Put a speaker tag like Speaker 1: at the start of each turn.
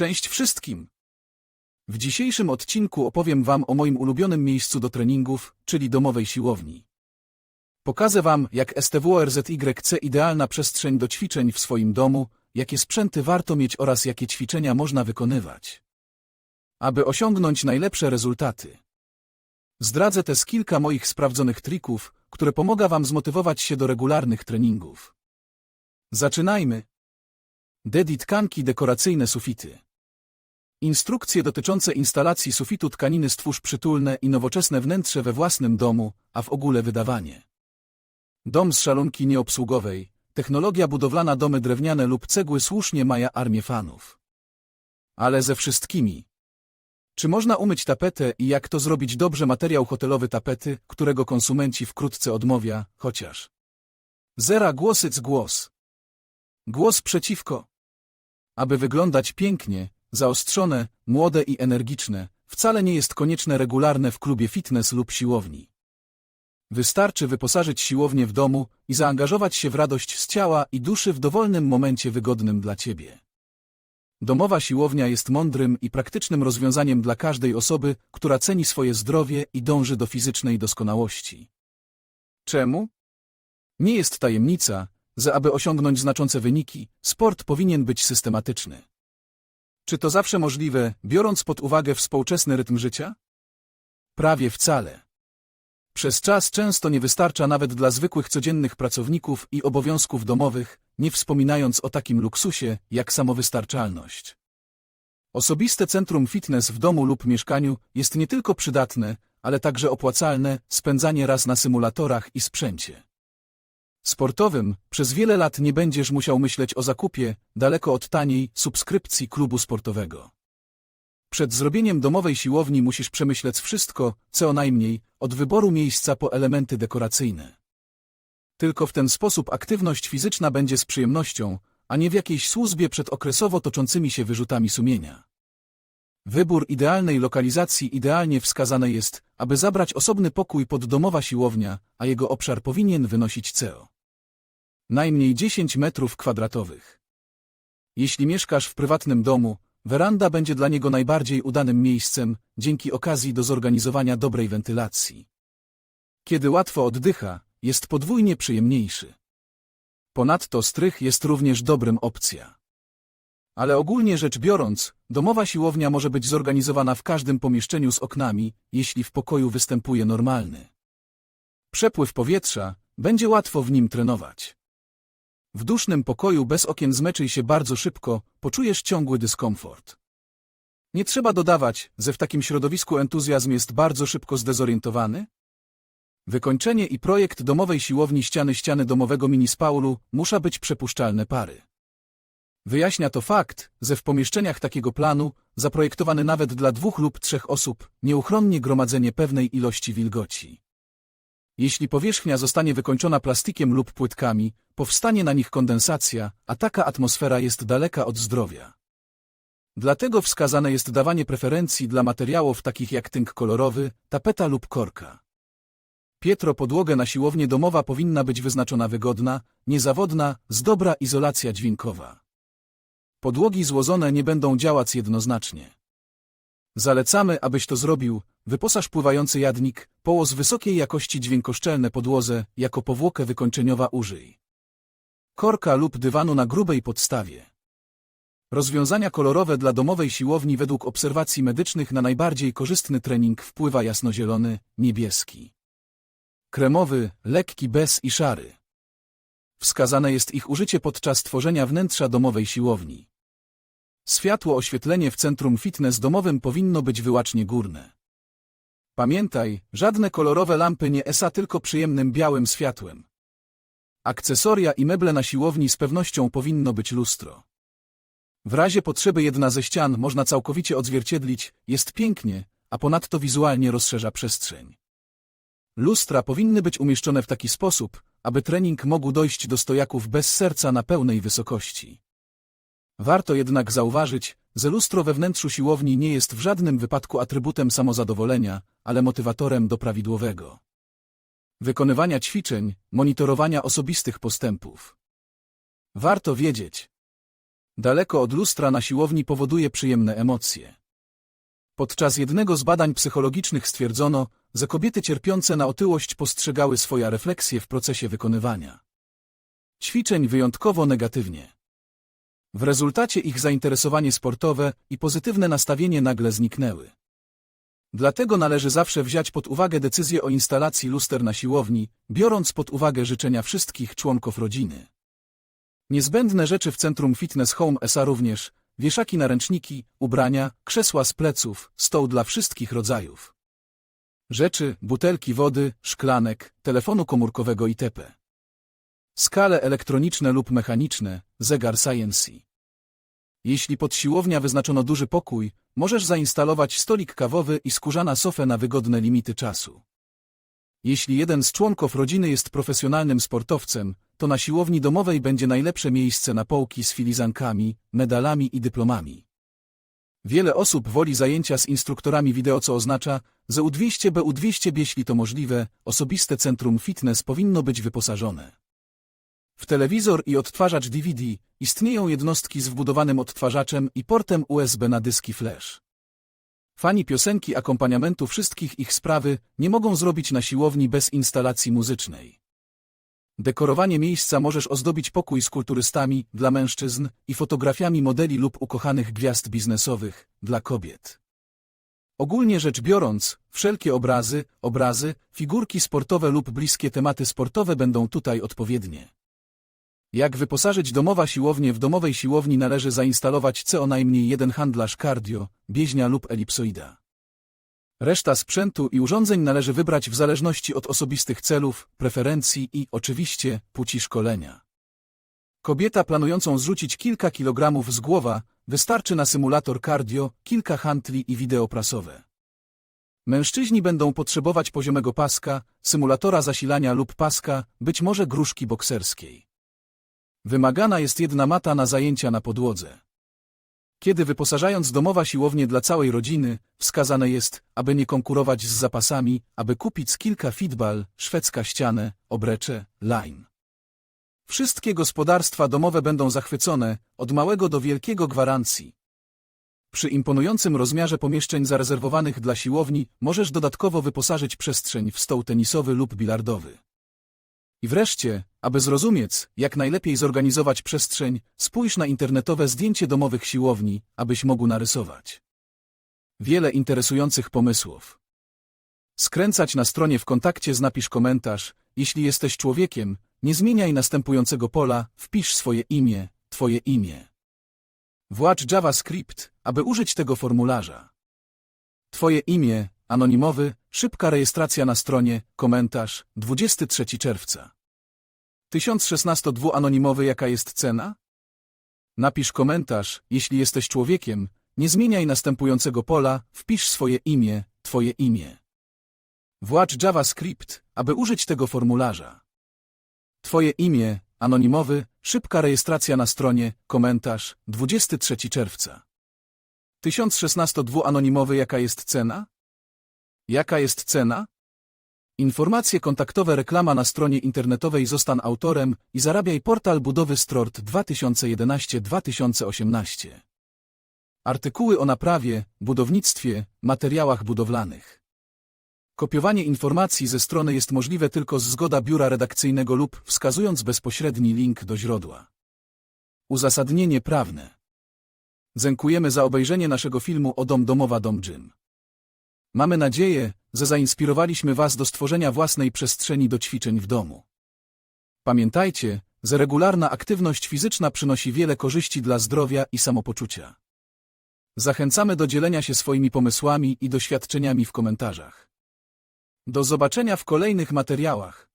Speaker 1: Cześć wszystkim! W dzisiejszym odcinku opowiem Wam o moim ulubionym miejscu do treningów, czyli domowej siłowni. Pokażę Wam, jak STWRZYC idealna przestrzeń do ćwiczeń w swoim domu, jakie sprzęty warto mieć oraz jakie ćwiczenia można wykonywać. Aby osiągnąć najlepsze rezultaty. Zdradzę też kilka moich sprawdzonych trików, które pomogą Wam zmotywować się do regularnych treningów. Zaczynajmy! Dedi tkanki dekoracyjne sufity. Instrukcje dotyczące instalacji sufitu tkaniny stwórz przytulne i nowoczesne wnętrze we własnym domu, a w ogóle wydawanie. Dom z szalonki nieobsługowej, technologia budowlana domy drewniane lub cegły słusznie maja armię fanów. Ale ze wszystkimi. Czy można umyć tapetę i jak to zrobić dobrze materiał hotelowy tapety, którego konsumenci wkrótce odmawia, chociaż. Zera głosyc głos. Głos przeciwko. Aby wyglądać pięknie, zaostrzone, młode i energiczne, wcale nie jest konieczne regularne w klubie fitness lub siłowni. Wystarczy wyposażyć siłownię w domu i zaangażować się w radość z ciała i duszy w dowolnym momencie wygodnym dla Ciebie. Domowa siłownia jest mądrym i praktycznym rozwiązaniem dla każdej osoby, która ceni swoje zdrowie i dąży do fizycznej doskonałości. Czemu? Nie jest tajemnica, że aby osiągnąć znaczące wyniki, sport powinien być systematyczny. Czy to zawsze możliwe, biorąc pod uwagę współczesny rytm życia? Prawie wcale. Przez czas często nie wystarcza nawet dla zwykłych codziennych pracowników i obowiązków domowych, nie wspominając o takim luksusie, jak samowystarczalność. Osobiste centrum fitness w domu lub mieszkaniu jest nie tylko przydatne, ale także opłacalne, spędzanie raz na symulatorach i sprzęcie. Sportowym, przez wiele lat nie będziesz musiał myśleć o zakupie, daleko od taniej, subskrypcji klubu sportowego. Przed zrobieniem domowej siłowni musisz przemyśleć wszystko, co najmniej, od wyboru miejsca po elementy dekoracyjne. Tylko w ten sposób aktywność fizyczna będzie z przyjemnością, a nie w jakiejś służbie przed okresowo toczącymi się wyrzutami sumienia. Wybór idealnej lokalizacji idealnie wskazane jest, aby zabrać osobny pokój pod domowa siłownia, a jego obszar powinien wynosić CO. Najmniej 10 metrów kwadratowych. Jeśli mieszkasz w prywatnym domu, weranda będzie dla niego najbardziej udanym miejscem, dzięki okazji do zorganizowania dobrej wentylacji. Kiedy łatwo oddycha, jest podwójnie przyjemniejszy. Ponadto strych jest również dobrym opcja. Ale ogólnie rzecz biorąc, domowa siłownia może być zorganizowana w każdym pomieszczeniu z oknami, jeśli w pokoju występuje normalny przepływ powietrza, będzie łatwo w nim trenować. W dusznym pokoju bez okien zmeczyj się bardzo szybko, poczujesz ciągły dyskomfort. Nie trzeba dodawać, że w takim środowisku entuzjazm jest bardzo szybko zdezorientowany? Wykończenie i projekt domowej siłowni ściany ściany domowego minispaulu muszą być przepuszczalne pary. Wyjaśnia to fakt, że w pomieszczeniach takiego planu, zaprojektowany nawet dla dwóch lub trzech osób, nieuchronnie gromadzenie pewnej ilości wilgoci. Jeśli powierzchnia zostanie wykończona plastikiem lub płytkami, powstanie na nich kondensacja, a taka atmosfera jest daleka od zdrowia. Dlatego wskazane jest dawanie preferencji dla materiałów takich jak tynk kolorowy, tapeta lub korka. Pietro podłogę na siłownię domowa powinna być wyznaczona wygodna, niezawodna, z dobra izolacja dźwiękowa. Podłogi złożone nie będą działać jednoznacznie. Zalecamy, abyś to zrobił, wyposaż pływający jadnik, połos wysokiej jakości dźwiękoszczelne podłodze, jako powłokę wykończeniowa użyj. Korka lub dywanu na grubej podstawie. Rozwiązania kolorowe dla domowej siłowni według obserwacji medycznych na najbardziej korzystny trening wpływa jasnozielony, niebieski. Kremowy, lekki bez i szary. Wskazane jest ich użycie podczas tworzenia wnętrza domowej siłowni. Światło oświetlenie w centrum fitness domowym powinno być wyłacznie górne. Pamiętaj, żadne kolorowe lampy nie esa tylko przyjemnym białym światłem. Akcesoria i meble na siłowni z pewnością powinno być lustro. W razie potrzeby jedna ze ścian można całkowicie odzwierciedlić, jest pięknie, a ponadto wizualnie rozszerza przestrzeń. Lustra powinny być umieszczone w taki sposób, aby trening mógł dojść do stojaków bez serca na pełnej wysokości. Warto jednak zauważyć, że lustro we wnętrzu siłowni nie jest w żadnym wypadku atrybutem samozadowolenia, ale motywatorem do prawidłowego wykonywania ćwiczeń, monitorowania osobistych postępów. Warto wiedzieć. daleko od lustra na siłowni powoduje przyjemne emocje. Podczas jednego z badań psychologicznych stwierdzono, że kobiety cierpiące na otyłość postrzegały swoje refleksje w procesie wykonywania ćwiczeń wyjątkowo negatywnie. W rezultacie ich zainteresowanie sportowe i pozytywne nastawienie nagle zniknęły. Dlatego należy zawsze wziąć pod uwagę decyzję o instalacji luster na siłowni, biorąc pod uwagę życzenia wszystkich członków rodziny. Niezbędne rzeczy w Centrum Fitness Home SA również wieszaki na ręczniki, ubrania, krzesła z pleców, stoł dla wszystkich rodzajów. Rzeczy, butelki wody, szklanek, telefonu komórkowego itp. Skale elektroniczne lub mechaniczne, zegar Science. Jeśli pod siłownia wyznaczono duży pokój, możesz zainstalować stolik kawowy i skórzana sofę na wygodne limity czasu. Jeśli jeden z członków rodziny jest profesjonalnym sportowcem, to na siłowni domowej będzie najlepsze miejsce na połki z filizankami, medalami i dyplomami. Wiele osób woli zajęcia z instruktorami wideo, co oznacza, że U200 BU200 jeśli to możliwe, osobiste centrum fitness powinno być wyposażone. Telewizor i odtwarzacz DVD istnieją jednostki z wbudowanym odtwarzaczem i portem USB na dyski flash. Fani piosenki akompaniamentu wszystkich ich sprawy nie mogą zrobić na siłowni bez instalacji muzycznej. Dekorowanie miejsca możesz ozdobić pokój z kulturystami dla mężczyzn i fotografiami modeli lub ukochanych gwiazd biznesowych dla kobiet. Ogólnie rzecz biorąc, wszelkie obrazy, obrazy, figurki sportowe lub bliskie tematy sportowe będą tutaj odpowiednie. Jak wyposażyć domowa siłownię w domowej siłowni należy zainstalować co najmniej jeden handlarz cardio, bieźnia lub elipsoida. Reszta sprzętu i urządzeń należy wybrać w zależności od osobistych celów, preferencji i, oczywiście, płci szkolenia. Kobieta planującą zrzucić kilka kilogramów z głowa, wystarczy na symulator cardio, kilka hantli i wideo prasowe. Mężczyźni będą potrzebować poziomego paska, symulatora zasilania lub paska, być może gruszki bokserskiej. Wymagana jest jedna mata na zajęcia na podłodze. Kiedy wyposażając domowa siłownię dla całej rodziny, wskazane jest, aby nie konkurować z zapasami, aby kupić kilka fitball, szwedzka ścianę, obrecze, line. Wszystkie gospodarstwa domowe będą zachwycone, od małego do wielkiego gwarancji. Przy imponującym rozmiarze pomieszczeń zarezerwowanych dla siłowni możesz dodatkowo wyposażyć przestrzeń w stoł tenisowy lub bilardowy. I wreszcie, aby zrozumieć, jak najlepiej zorganizować przestrzeń, spójrz na internetowe zdjęcie domowych siłowni, abyś mógł narysować. Wiele interesujących pomysłów. Skręcać na stronie w kontakcie z napisz komentarz, jeśli jesteś człowiekiem, nie zmieniaj następującego pola, wpisz swoje imię, twoje imię. Włącz JavaScript, aby użyć tego formularza. Twoje imię, anonimowy, szybka rejestracja na stronie, komentarz, 23 czerwca. 1016 anonimowy jaka jest cena? Napisz komentarz, jeśli jesteś człowiekiem, nie zmieniaj następującego pola, wpisz swoje imię, twoje imię. Włącz JavaScript, aby użyć tego formularza. Twoje imię, anonimowy, szybka rejestracja na stronie, komentarz, 23 czerwca. 1016 anonimowy jaka jest cena? Jaka jest cena? Informacje kontaktowe reklama na stronie internetowej Zostan autorem i zarabiaj portal budowy Strort 2011-2018. Artykuły o naprawie, budownictwie, materiałach budowlanych. Kopiowanie informacji ze strony jest możliwe tylko z zgoda biura redakcyjnego lub wskazując bezpośredni link do źródła. Uzasadnienie prawne. Dziękujemy za obejrzenie naszego filmu o Dom Domowa Dom Gym. Mamy nadzieję, że zainspirowaliśmy Was do stworzenia własnej przestrzeni do ćwiczeń w domu. Pamiętajcie, że regularna aktywność fizyczna przynosi wiele korzyści dla zdrowia i samopoczucia. Zachęcamy do dzielenia się swoimi pomysłami i doświadczeniami w komentarzach. Do zobaczenia w kolejnych materiałach.